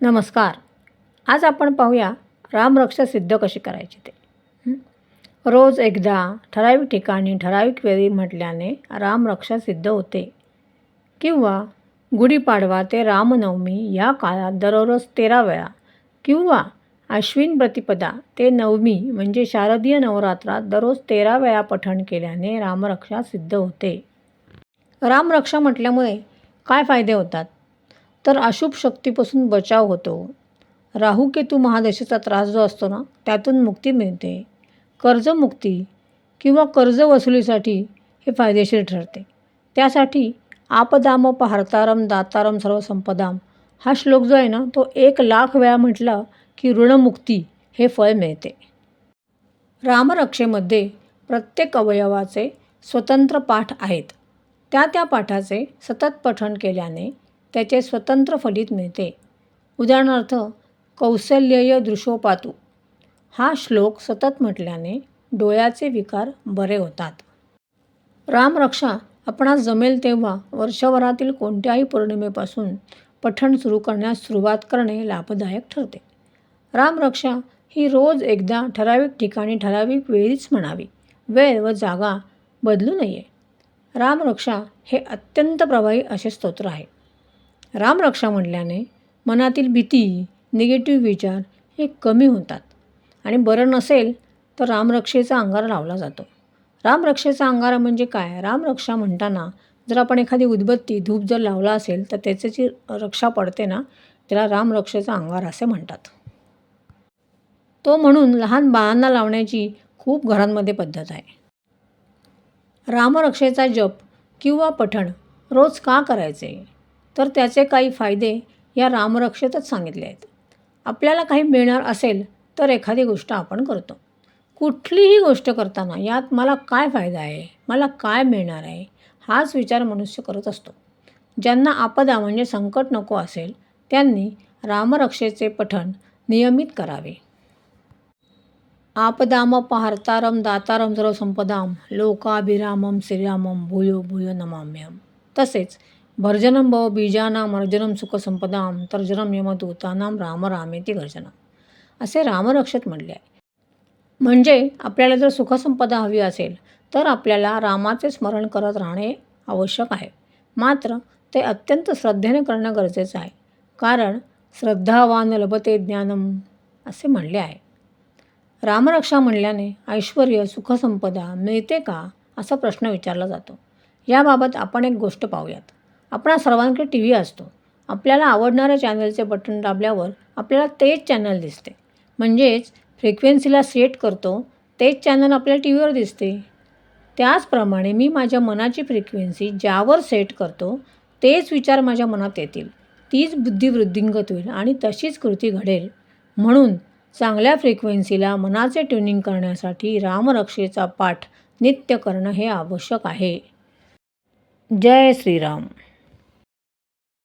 नमस्कार. आज आपण पाहूया रामरक्षा सिद्ध कशी करायची ते. रोज एकदा ठराविक ठिकाणी ठराविक वेळी म्हटल्याने रामरक्षा सिद्ध होते. किंवा गुढीपाडवा ते रामनवमी या काळात दररोज तेरा वेळा किंवा अश्विन प्रतिपदा ते नवमी म्हणजे शारदीय नवरात्रात दररोज तेरा वेळा पठण केल्याने रामरक्षा सिद्ध होते. रामरक्षा म्हटल्यामुळे काय फायदे होतात? तर अशुभ शक्तीपासून बचाव होतो. राहुकेतू महादशेचा त्रास जो असतो ना त्यातून मुक्ती मिळते. कर्जमुक्ती किंवा कर्ज वसुलीसाठी हे फायदेशीर ठरते. त्यासाठी आपदाम पहारतारम दातारम सर्व संपदाम हा श्लोक जो आहे ना तो एक लाख वेळा म्हटला की ऋणमुक्ती हे फळ मिळते. रामरक्षेमध्ये प्रत्येक अवयवाचे स्वतंत्र पाठ आहेत. त्या त्या पाठाचे सतत पठण केल्याने त्याचे स्वतंत्र फलित मिळते. उदाहरणार्थ कौसल्यय दृशोपातू. हा श्लोक सतत म्हटल्याने डोळ्याचे विकार बरे होतात. रामरक्षा आपणास जमेल तेव्हा वर्षभरातील कोणत्याही पौर्णिमेपासून पठण सुरू करण्यास सुरुवात करणे लाभदायक ठरते. रामरक्षा ही रोज एकदा ठराविक ठिकाणी ठराविक वेळीच म्हणावी. वेळ व जागा बदलू नये. रामरक्षा हे अत्यंत प्रभावी असे स्तोत्र आहे. रामरक्षा म्हटल्याने मनातील भीती निगेटिव्ह विचार हे कमी होतात. आणि बरं नसेल तर रामरक्षेचा अंगारा लावला जातो. रामरक्षेचा अंगारा म्हणजे काय? रामरक्षा म्हणताना जर आपण एखादी उदबत्ती धूप जर लावला असेल तर त्याची जी रक्षा पडते ना त्याला रामरक्षेचा अंगारा असे म्हणतात. तो म्हणून लहान बाळांना लावण्याची खूप घरांमध्ये पद्धत आहे. रामरक्षेचा जप किंवा पठण रोज का करायचे? तर त्याचे काही फायदे या रामरक्षेतच सांगितले आहेत. आपल्याला काही मिळणार असेल तर एखादी गोष्ट आपण करतो. कुठलीही गोष्ट करताना यात मला काय फायदा आहे? मला काय मिळणार आहे? हाच विचार मनुष्य करत असतो. ज्यांना आपदा म्हणजे संकट नको असेल त्यांनी रामरक्षेचे पठण नियमित करावे. आपदाम पहारतारम दातारम सर्व संपदाम लोकाभिरामम श्रीरामम भूयो भूयो नमाम्यम तसेच भर्जनं भव बीजानाम अर्जनं सुखसंपदाम तर्जनम यमदूतानाम राम रामेती गर्जना. असे रामरक्षक म्हणले आहे. म्हणजे आपल्याला जर सुखसंपदा हवी असेल तर आपल्याला रामाचे स्मरण करत राहणे आवश्यक आहे. मात्र ते अत्यंत श्रद्धेने करणं गरजेचं आहे. कारण श्रद्धावान लभते ज्ञानम असे म्हणले आहे. रामरक्षा म्हणल्याने ऐश्वर सुखसंपदा मिळते का असा प्रश्न विचारला जातो. याबाबत आपण एक गोष्ट पाहूयात. आपणा सर्वांकडे टी व्ही असतो. आपल्याला आवडणाऱ्या चॅनलचे बटन दाबल्यावर आपल्याला तेच चॅनल दिसते. म्हणजेच फ्रिक्वेन्सीला सेट करतो तेच चॅनल आपल्या टी व्हीवर दिसते. त्याचप्रमाणे मी माझ्या मनाची फ्रिक्वेन्सी ज्यावर सेट करतो तेच विचार माझ्या मनात येतील. तीच बुद्धी वृद्धिंगत होईल आणि तशीच कृती घडेल. म्हणून चांगल्या फ्रिक्वेन्सीला मनाचे ट्युनिंग करण्यासाठी रामरक्षेचा पाठ नित्य करणं हे आवश्यक आहे. जय श्रीराम.